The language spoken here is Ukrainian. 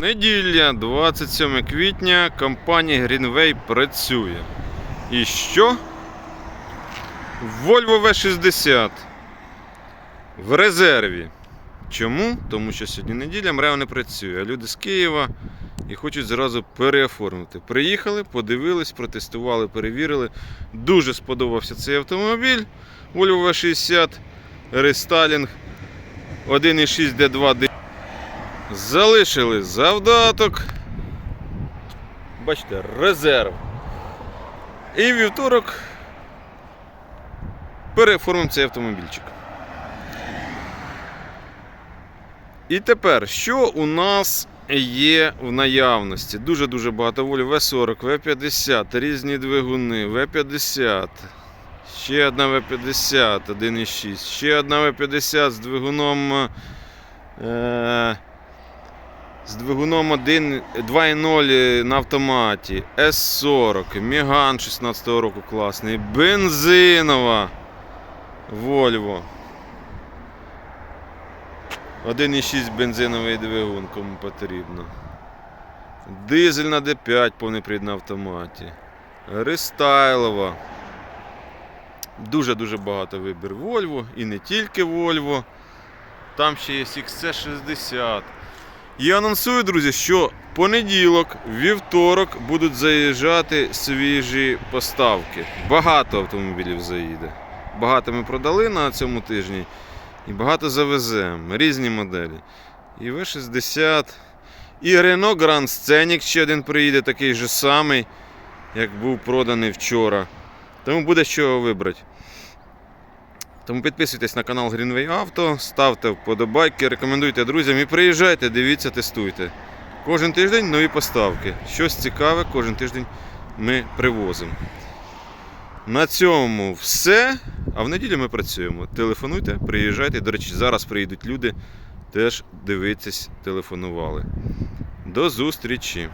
Неділя, 27 квітня, компанія Greenway працює. І що? Volvo V60 в резерві. Чому? Тому що сьогодні неділя, МРЕО не працює, а люди з Києва і хочуть зразу переоформити. Приїхали, подивились, протестували, перевірили. Дуже сподобався цей автомобіль. Volvo V60 рестайлінг 1.6 D2 Залишили завдаток. Бачите, резерв. І вівторок переоформимо цей автомобільчик. І тепер, що у нас є в наявності? Дуже-дуже багато волі. В40, В50, різні двигуни, В50. Ще одна В50, 1.6. Ще одна В50 з двигуном. Е- з двигуном 1 2.0 на автоматі, С40, Міган 16-го року класний, бензинова Volvo. 1.6 бензиновий двигун, кому потрібно. Дизель на D5 повний привід на автоматі. Рестайлова. Дуже-дуже багато вибір Volvo і не тільки Volvo. Там ще є XC60. Я анонсую, друзі, що понеділок, вівторок будуть заїжджати свіжі поставки. Багато автомобілів заїде. Багато ми продали на цьому тижні і багато завеземо. Різні моделі. І В60. І Renault Grand Scenic ще один приїде, такий же самий, як був проданий вчора. Тому буде з чого вибрати. Тому підписуйтесь на канал Greenway Auto, ставте вподобайки, рекомендуйте друзям і приїжджайте, дивіться, тестуйте. Кожен тиждень нові поставки. Щось цікаве кожен тиждень ми привозимо. На цьому все. А в неділю ми працюємо. Телефонуйте, приїжджайте. До речі, зараз приїдуть люди, теж дивитись, телефонували. До зустрічі!